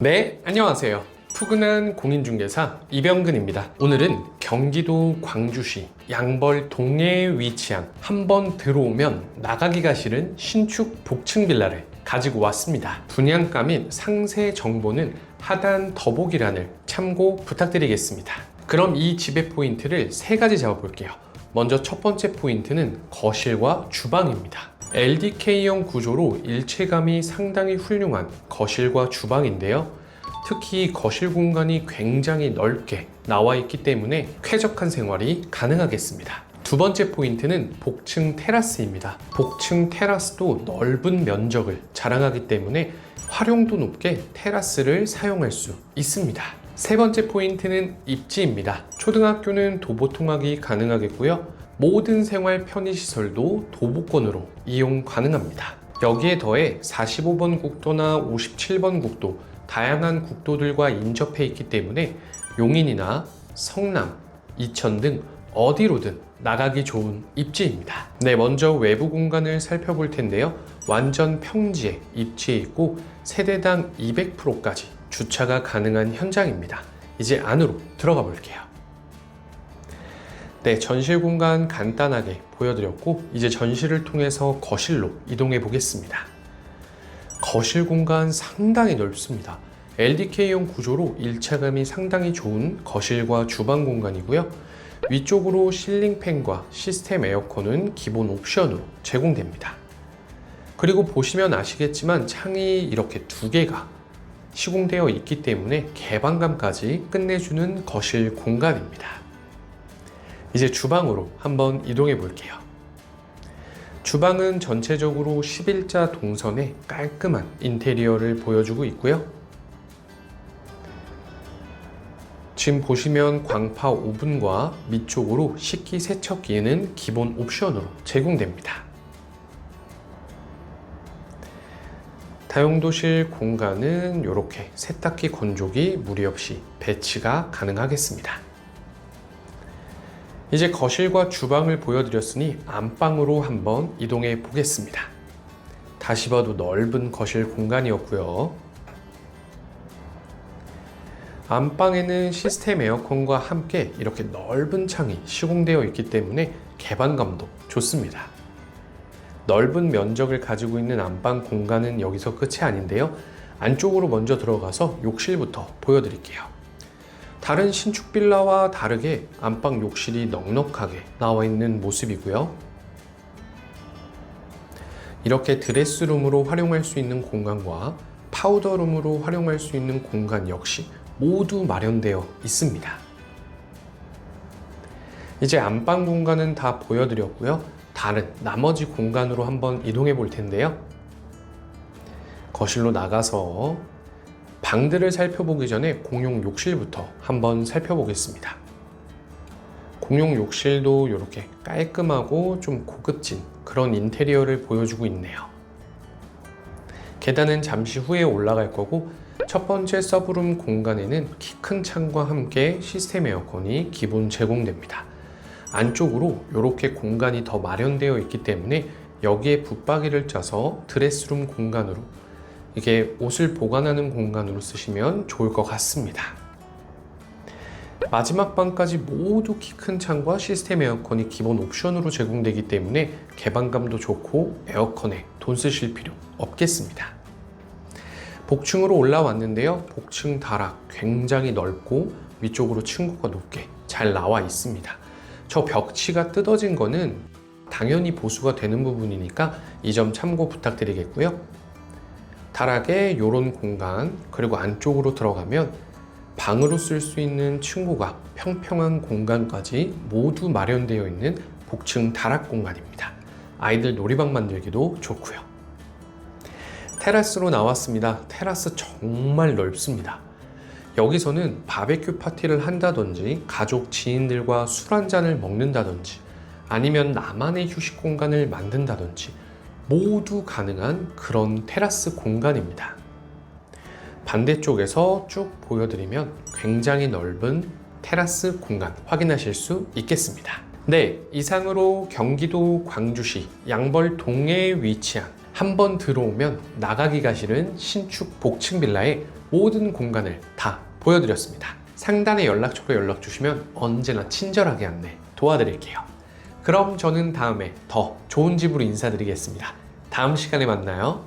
네, 안녕하세요. 푸근한 공인중개사 이병근입니다. 오늘은 경기도 광주시 양벌 동해에 위치한 한 번 들어오면 나가기가 싫은 신축 복층 빌라를 가지고 왔습니다. 분양가 및 상세 정보는 하단 더보기란을 참고 부탁드리겠습니다. 그럼 이 집의 포인트를 세 가지 잡아볼게요. 먼저 첫 번째 포인트는 거실과 주방입니다. LDK형 구조로 일체감이 상당히 훌륭한 거실과 주방인데요. 특히 거실 공간이 굉장히 넓게 나와 있기 때문에 쾌적한 생활이 가능하겠습니다. 두 번째 포인트는 복층 테라스입니다. 복층 테라스도 넓은 면적을 자랑하기 때문에 활용도 높게 테라스를 사용할 수 있습니다. 세 번째 포인트는 입지입니다. 초등학교는 도보 통학이 가능하겠고요. 모든 생활 편의시설도 도보권으로 이용 가능합니다. 여기에 더해 45번 국도나 57번 국도, 다양한 국도들과 인접해 있기 때문에 용인이나 성남, 이천 등 어디로든 나가기 좋은 입지입니다. 네, 먼저 외부 공간을 살펴볼 텐데요. 완전 평지에 입지해 있고 세대당 200%까지 주차가 가능한 현장입니다. 이제 안으로 들어가 볼게요. 네, 전실 공간 간단하게 보여드렸고 이제 전실을 통해서 거실로 이동해 보겠습니다. 거실 공간 상당히 넓습니다. LDK형 구조로 일체감이 상당히 좋은 거실과 주방 공간이고요. 위쪽으로 실링팬과 시스템 에어컨은 기본 옵션으로 제공됩니다. 그리고 보시면 아시겠지만 창이 이렇게 두 개가 시공되어 있기 때문에 개방감까지 끝내주는 거실 공간입니다. 이제 주방으로 한번 이동해 볼게요. 주방은 전체적으로 11자 동선의 깔끔한 인테리어를 보여주고 있고요. 지금 보시면 광파 오븐과 밑쪽으로 식기 세척기는 기본 옵션으로 제공됩니다. 다용도실 공간은 이렇게 세탁기 건조기 무리 없이 배치가 가능하겠습니다. 이제 거실과 주방을 보여드렸으니 안방으로 한번 이동해 보겠습니다. 다시 봐도 넓은 거실 공간이었고요. 안방에는 시스템 에어컨과 함께 이렇게 넓은 창이 시공되어 있기 때문에 개방감도 좋습니다. 넓은 면적을 가지고 있는 안방 공간은 여기서 끝이 아닌데요. 안쪽으로 먼저 들어가서 욕실부터 보여드릴게요. 다른 신축 빌라와 다르게 안방 욕실이 넉넉하게 나와 있는 모습이고요. 이렇게 드레스룸으로 활용할 수 있는 공간과 파우더룸으로 활용할 수 있는 공간 역시 모두 마련되어 있습니다. 이제 안방 공간은 다 보여드렸고요. 다른 나머지 공간으로 한번 이동해 볼 텐데요. 거실로 나가서 방들을 살펴보기 전에 공용 욕실부터 한번 살펴보겠습니다. 공용 욕실도 이렇게 깔끔하고 좀 고급진 그런 인테리어를 보여주고 있네요. 계단은 잠시 후에 올라갈 거고 첫 번째 서브룸 공간에는 키 큰 창과 함께 시스템 에어컨이 기본 제공됩니다. 안쪽으로 이렇게 공간이 더 마련되어 있기 때문에 여기에 붙박이를 짜서 드레스룸 공간으로 이게 옷을 보관하는 공간으로 쓰시면 좋을 것 같습니다. 마지막 방까지 모두 키 큰 창과 시스템 에어컨이 기본 옵션으로 제공되기 때문에 개방감도 좋고 에어컨에 돈 쓰실 필요 없겠습니다. 복층으로 올라왔는데요. 복층 다락 굉장히 넓고 위쪽으로 층고가 높게 잘 나와 있습니다. 저 벽치가 뜯어진 거는 당연히 보수가 되는 부분이니까 이 점 참고 부탁드리겠고요. 다락에 이런 공간 그리고 안쪽으로 들어가면 방으로 쓸 수 있는 층고가 평평한 공간까지 모두 마련되어 있는 복층 다락 공간입니다. 아이들 놀이방 만들기도 좋고요. 테라스로 나왔습니다. 테라스 정말 넓습니다. 여기서는 바베큐 파티를 한다든지 가족 지인들과 술 한잔을 먹는다든지 아니면 나만의 휴식 공간을 만든다든지 모두 가능한 그런 테라스 공간입니다. 반대쪽에서 쭉 보여드리면 굉장히 넓은 테라스 공간 확인하실 수 있겠습니다. 네, 이상으로 경기도 광주시 양벌동에 위치한 한 번 들어오면 나가기가 싫은 신축 복층 빌라의 모든 공간을 다 보여드렸습니다. 상단의 연락처로 연락 주시면 언제나 친절하게 안내 도와드릴게요. 그럼 저는 다음에 더 좋은 집으로 인사드리겠습니다. 다음 시간에 만나요.